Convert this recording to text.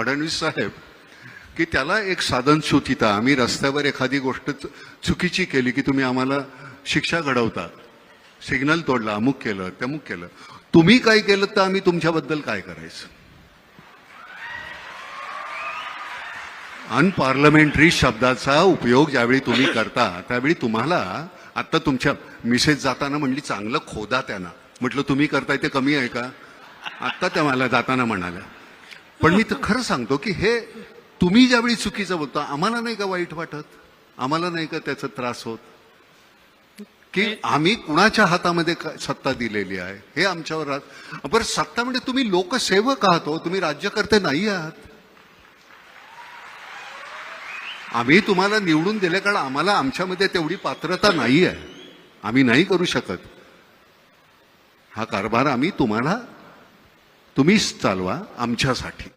फडणवीस साहेब की त्याला एक साधन सुचिता आम्ही रस्त्यावर एखादी गोष्ट चु- चुकीची केली की तुम्ही आम्हाला शिक्षा घडवता. सिग्नल तोडला अमुक केलं तमुक केलं. तुम्ही काय केलं तर आम्ही तुमच्याबद्दल काय करायचं? अनपार्लमेंटरी शब्दाचा उपयोग ज्यावेळी तुम्ही करता त्यावेळी तुम्हाला आता तुमच्या मिसेस जाताना म्हणली चांगलं खोदा त्यांना. म्हटलं तुम्ही करताय ते कमी आहे का? आत्ता त्या मला जाताना म्हणाल्या. पण मी तर खरं सांगतो की हे तुम्ही ज्यावेळी चुकीचं बोलता आम्हाला नाही का वाईट वाटत? आम्हाला नाही का त्याचा त्रास होत? की आम्ही कुणाच्या हातामध्ये सत्ता दिलेली आहे? हे आमच्यावर राहत बरं सत्ता म्हणजे तुम्ही लोकसेवक आहात हो तुम्ही राज्यकर्ते नाही आहात. आम्ही तुम्हाला निवडून दिले कारण आम्हाला आमच्यामध्ये तेवढी पात्रता नाही आहे. आम्ही नाही करू शकत. हा कारभार आम्ही तुम्हाला तुम्हीच चालवा आमच्यासाठी.